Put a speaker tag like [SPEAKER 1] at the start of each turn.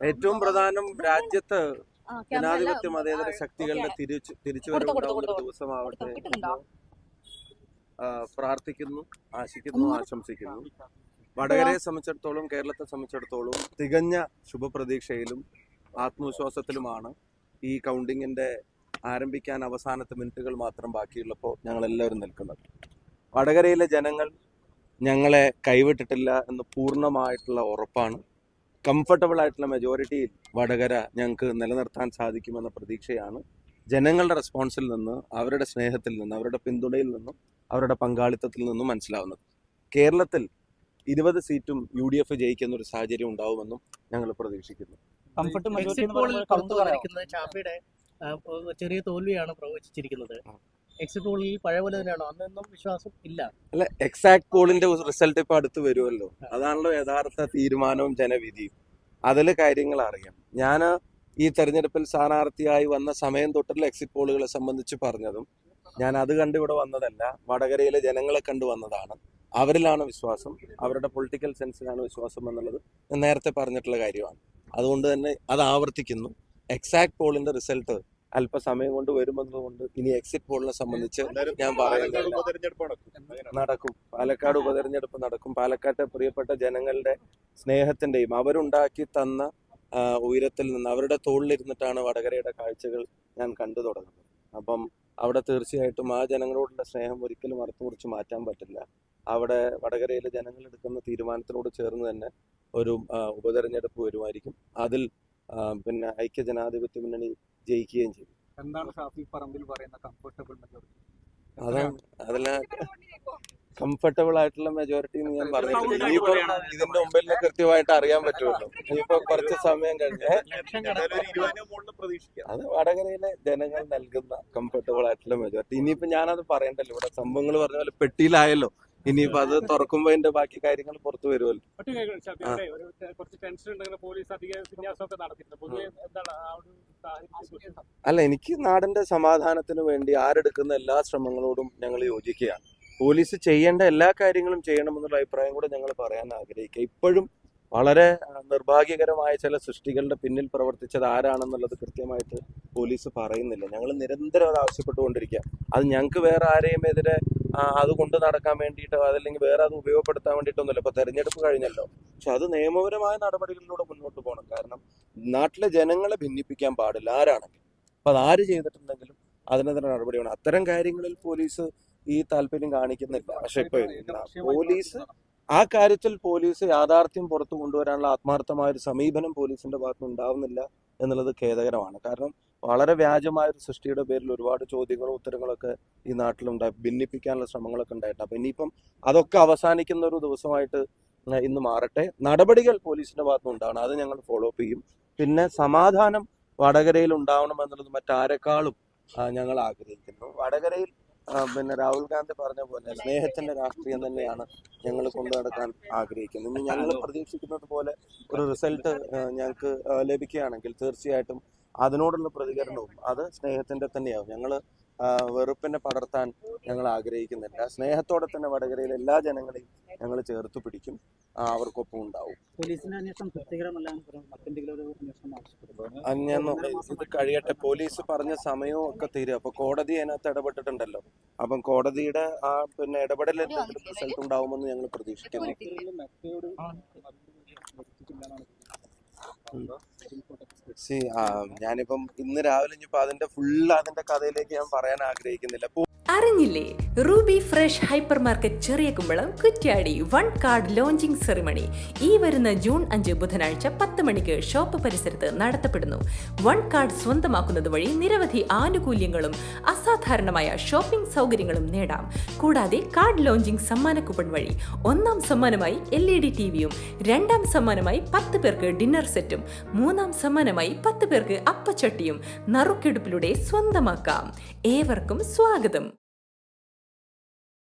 [SPEAKER 1] ഏറ്റവും പ്രധാനം രാജ്യത്ത് ജനാധിപത്യ മതേതര ശക്തികളുടെ തിരിച്ചു തിരിച്ചു
[SPEAKER 2] കൊടുത്തോ,
[SPEAKER 1] ഒരു ദിവസമാവട്ടെ പ്രാർത്ഥിക്കുന്നു ആശിക്കുന്നു ആശംസിക്കുന്നു. വടകരയെ സംബന്ധിച്ചിടത്തോളം കേരളത്തെ സംബന്ധിച്ചിടത്തോളം തികഞ്ഞ ശുഭപ്രതീക്ഷയിലും ആത്മവിശ്വാസത്തിലുമാണ് ഈ കൗണ്ടിങ്ങിന്റെ ആരംഭിക്കാൻ അവസാനത്തെ മിനിറ്റുകൾ മാത്രം ബാക്കിയുള്ളപ്പോൾ ഞങ്ങൾ എല്ലാവരും നിൽക്കുന്നത്. വടകരയിലെ ജനങ്ങൾ ഞങ്ങളെ കൈവിട്ടിട്ടില്ല എന്ന് പൂർണമായിട്ടുള്ള ഉറപ്പാണ്. കംഫർട്ടബിൾ ആയിട്ടുള്ള മെജോറിറ്റിയിൽ വടകര ഞങ്ങൾക്ക് നിലനിർത്താൻ സാധിക്കുമെന്ന പ്രതീക്ഷയാണ്. ജനങ്ങളുടെ റെസ്പോൺസിൽ നിന്ന് അവരുടെ സ്നേഹത്തിൽ നിന്ന് അവരുടെ പിന്തുണയിൽ നിന്നും അവരുടെ പങ്കാളിത്തത്തിൽ നിന്നും മനസ്സിലാവുന്നത്. കേരളത്തിൽ ഇരുപത് സീറ്റും യു ഡി എഫ് ജയിക്കുന്ന ഒരു സാഹചര്യം ഉണ്ടാവുമെന്നും ഞങ്ങൾ പ്രതീക്ഷിക്കുന്നു.
[SPEAKER 3] കംഫർട്ട് മെജോറിറ്റി
[SPEAKER 4] ചെറിയ തോൽവിയാണ് പ്രവചിച്ചിരിക്കുന്നത്. എക്സിറ്റ് വിശ്വാസം ഇല്ല.
[SPEAKER 1] അല്ല എക്സാക്ട് പോളിന്റെ റിസൾട്ട് ഇപ്പൊ അടുത്ത് വരുമല്ലോ അതാണല്ലോ യഥാർത്ഥ തീരുമാനവും ജനവിധിയും. അതിൽ കാര്യങ്ങൾ അറിയാം. ഞാൻ ഈ തെരഞ്ഞെടുപ്പിൽ സ്ഥാനാർത്ഥിയായി വന്ന സമയം തൊട്ടുള്ള എക്സിറ്റ് പോളുകളെ സംബന്ധിച്ച് പറഞ്ഞതും ഞാൻ അത് കണ്ട് ഇവിടെ വന്നതല്ല വടകരയിലെ ജനങ്ങളെ കണ്ടു വന്നതാണ്. അവരിലാണ് വിശ്വാസം അവരുടെ പൊളിറ്റിക്കൽ സെൻസിലാണ് വിശ്വാസം എന്നുള്ളത് നേരത്തെ പറഞ്ഞിട്ടുള്ള കാര്യമാണ്. അതുകൊണ്ട് തന്നെ അത് ആവർത്തിക്കുന്നു. എക്സാക്ട് പോളിന്റെ റിസൾട്ട് അല്പസമയം കൊണ്ട് വരുമെന്നതുകൊണ്ട് ഇനി എക്സിറ്റ് പോളിനെ സംബന്ധിച്ച് ഞാൻ പറയുന്നില്ല. നടക്കും. പാലക്കാട് ഉപതെരഞ്ഞെടുപ്പ് നടക്കും. പാലക്കാട്ടെ പ്രിയപ്പെട്ട ജനങ്ങളുടെ സ്നേഹത്തിന്റെയും അവരുണ്ടാക്കി തന്ന ഉയരത്തിൽ നിന്ന് അവരുടെ തോളിലിരുന്നിട്ടാണ് വടകരയുടെ കാഴ്ചകൾ ഞാൻ കണ്ടു തുടങ്ങുന്നത്. അപ്പം അവിടെ തീർച്ചയായിട്ടും ആ ജനങ്ങളോടുള്ള സ്നേഹം ഒരിക്കലും അറുത്തു മുറിച്ച് മാറ്റാൻ പറ്റില്ല. അവിടെ വടകരയിലെ ജനങ്ങൾ എടുക്കുന്ന തീരുമാനത്തിനോട് ചേർന്ന് തന്നെ ഒരു ഉപതെരഞ്ഞെടുപ്പ് വരുമായിരിക്കും. അതിൽ പിന്നെ ഐക്യ ജനാധിപത്യ മുന്നണി ജയിക്കുകയും ചെയ്യും
[SPEAKER 3] എന്താണ് ഷാഫി പറമ്പിൽ പറയുന്ന കംഫർട്ടബിൾ മെജോറിറ്റി
[SPEAKER 1] അതാണ് അതല്ല കംഫർട്ടബിൾ ആയിട്ടുള്ള മെജോറിറ്റി എന്ന് ഞാൻ പറഞ്ഞിട്ടില്ല ഇനിയിപ്പോ ഇതിന്റെ മുമ്പിൽ കൃത്യമായിട്ട് അറിയാൻ പറ്റുമല്ലോ. ഇനിയിപ്പോ കുറച്ച് സമയം കഴിഞ്ഞ് അത് വടകരയിലെ ജനങ്ങൾ നൽകുന്ന കംഫർട്ടബിൾ ആയിട്ടുള്ള മെജോറിറ്റി ഇനിയിപ്പോ ഞാനത് പറയണ്ടല്ലോ ഇവിടെ സംഭവങ്ങൾ പറഞ്ഞ പോലെ പെട്ടിയിലായല്ലോ. ഇനിയിപ്പോ അത് തുറക്കുമ്പോ അതിന്റെ ബാക്കി കാര്യങ്ങൾ പുറത്തു വരുമല്ലോ. അല്ല? എനിക്ക് നാടിന്റെ സമാധാനത്തിന് വേണ്ടി ആരെടുക്കുന്ന എല്ലാ ശ്രമങ്ങളോടും ഞങ്ങൾ യോജിക്കുകയാണ്. പോലീസ് ചെയ്യേണ്ട എല്ലാ കാര്യങ്ങളും ചെയ്യണമെന്നുള്ള അഭിപ്രായം കൂടെ ഞങ്ങൾ പറയാൻ ആഗ്രഹിക്കുക. ഇപ്പോഴും വളരെ നിർഭാഗ്യകരമായ ചില സൃഷ്ടികളുടെ പിന്നിൽ പ്രവർത്തിച്ചത് ആരാണെന്നുള്ളത് കൃത്യമായിട്ട് പോലീസ് പറയുന്നില്ല. ഞങ്ങൾ നിരന്തരം അത് ആവശ്യപ്പെട്ടുകൊണ്ടിരിക്കുക അത് ഞങ്ങൾക്ക് വേറെ ആരെയും എതിരെ അത് കൊണ്ട് നടക്കാൻ വേണ്ടിയിട്ടോ അതല്ലെങ്കിൽ വേറെ അത് ഉപയോഗപ്പെടുത്താൻ വേണ്ടിയിട്ടൊന്നുമില്ല. ഇപ്പൊ തെരഞ്ഞെടുപ്പ് കഴിഞ്ഞല്ലോ. പക്ഷെ അത് നിയമപരമായ നടപടികളിലൂടെ മുന്നോട്ട് പോകണം. കാരണം നാട്ടിലെ ജനങ്ങളെ ഭിന്നിപ്പിക്കാൻ പാടില്ല ആരാണെങ്കിലും. അപ്പൊ അത് ആര് ചെയ്തിട്ടുണ്ടെങ്കിലും അതിനെതിരെ നടപടി വേണം. അത്തരം കാര്യങ്ങളിൽ പോലീസ് ഈ താല്പര്യം കാണിക്കുന്നില്ല. പക്ഷെ ഇപ്പൊ പോലീസ് ആ കാര്യത്തിൽ പോലീസ് യാഥാർത്ഥ്യം പുറത്തു കൊണ്ടുവരാനുള്ള ആത്മാർത്ഥമായ ഒരു സമീപനം പോലീസിന്റെ ഭാഗത്ത് ഉണ്ടാവുന്നില്ല എന്നുള്ളത് ഖേദകരമാണ്. കാരണം വളരെ വ്യാജമായ ഒരു സൃഷ്ടിയുടെ പേരിൽ ഒരുപാട് ചോദ്യങ്ങളും ഉത്തരങ്ങളൊക്കെ ഈ നാട്ടിലുണ്ടായി ഭിന്നിപ്പിക്കാനുള്ള ശ്രമങ്ങളൊക്കെ ഉണ്ടായിട്ടുണ്ട്. അപ്പൊ ഇനിയിപ്പം അതൊക്കെ അവസാനിക്കുന്ന ഒരു ദിവസമായിട്ട് ഇന്ന് മാറട്ടെ. നടപടികൾ പോലീസിന്റെ ഭാഗത്ത് ഉണ്ടാവണം അത് ഞങ്ങൾ ഫോളോ അപ്പ് ചെയ്യും. പിന്നെ സമാധാനം വടകരയിൽ ഉണ്ടാവണം എന്നുള്ളത് മറ്റാരെക്കാളും ഞങ്ങൾ ആഗ്രഹിക്കുന്നു. വടകരയിൽ പിന്നെ രാഹുൽ ഗാന്ധി പറഞ്ഞ പോലെ സ്നേഹത്തിന്റെ രാഷ്ട്രീയം തന്നെയാണ് ഞങ്ങൾ കൊണ്ടു നടക്കാൻ ആഗ്രഹിക്കുന്നത്. ഇനി ഞങ്ങൾ പ്രതീക്ഷിക്കുന്നത് പോലെ ഒരു റിസൾട്ട് ഞങ്ങൾക്ക് ലഭിക്കുകയാണെങ്കിൽ തീർച്ചയായിട്ടും അതിനോടുള്ള പ്രതികരണവും അത് സ്നേഹത്തിന്റെ തന്നെയാവും. ഞങ്ങൾ വെറുപ്പിനെ പടർത്താൻ ഞങ്ങൾ ആഗ്രഹിക്കുന്നില്ല. സ്നേഹത്തോടെ തന്നെ വടകരയിലെ എല്ലാ ജനങ്ങളെയും ഞങ്ങൾ ചേർത്ത് പിടിക്കും. അവർക്കൊപ്പം ഉണ്ടാവും.
[SPEAKER 3] പോലീസിന്റെ അന്വേഷണം തൃപ്തികരമല്ല
[SPEAKER 1] അത് ഞാൻ ഇത് കഴിയട്ടെ. പോലീസ് പറഞ്ഞ സമയവും ഒക്കെ തീരും. അപ്പൊ കോടതി അതിനകത്ത് ഇടപെട്ടിട്ടുണ്ടല്ലോ. അപ്പം കോടതിയുടെ ആ പിന്നെ ഇടപെടൽ റിസൾട്ട് ഉണ്ടാവുമെന്ന് ഞങ്ങൾ പ്രതീക്ഷിക്കുന്നു. സി ഞാനിപ്പം ഇന്ന് രാവിലെ ഇനിയിപ്പോ അതിന്റെ ഫുൾ അതിന്റെ കഥയിലേക്ക് ഞാൻ പറയാൻ ആഗ്രഹിക്കുന്നില്ല.
[SPEAKER 5] അറിഞ്ഞില്ലേ? Ruby fresh hypermarket Cheriya Kumbalam Kuttiady one card launching ceremony ഈ വരുന്ന ജൂൺ അഞ്ച് ബുധനാഴ്ച പത്ത് മണിക്ക് ഷോപ്പ് പരിസരത്ത് നടത്തപ്പെടുന്നു. വൺ കാർഡ് സ്വന്തമാക്കുന്നത് വഴി നിരവധി ആനുകൂല്യങ്ങളും അസാധാരണമായ ഷോപ്പിംഗ് സൗകര്യങ്ങളും നേടാം. കൂടാതെ കാർഡ് ലോഞ്ചിങ് സമ്മാന കൂപ്പൺ വഴി ഒന്നാം സമ്മാനമായി എൽ ഇ ഡി ടി വിയും രണ്ടാം സമ്മാനമായി പത്ത് പേർക്ക് ഡിന്നർ സെറ്റും മൂന്നാം സമ്മാനമായി പത്ത് പേർക്ക് അപ്പച്ചട്ടിയും നറുക്കെടുപ്പിലൂടെ സ്വന്തമാക്കാം. ഏവർക്കും സ്വാഗതം.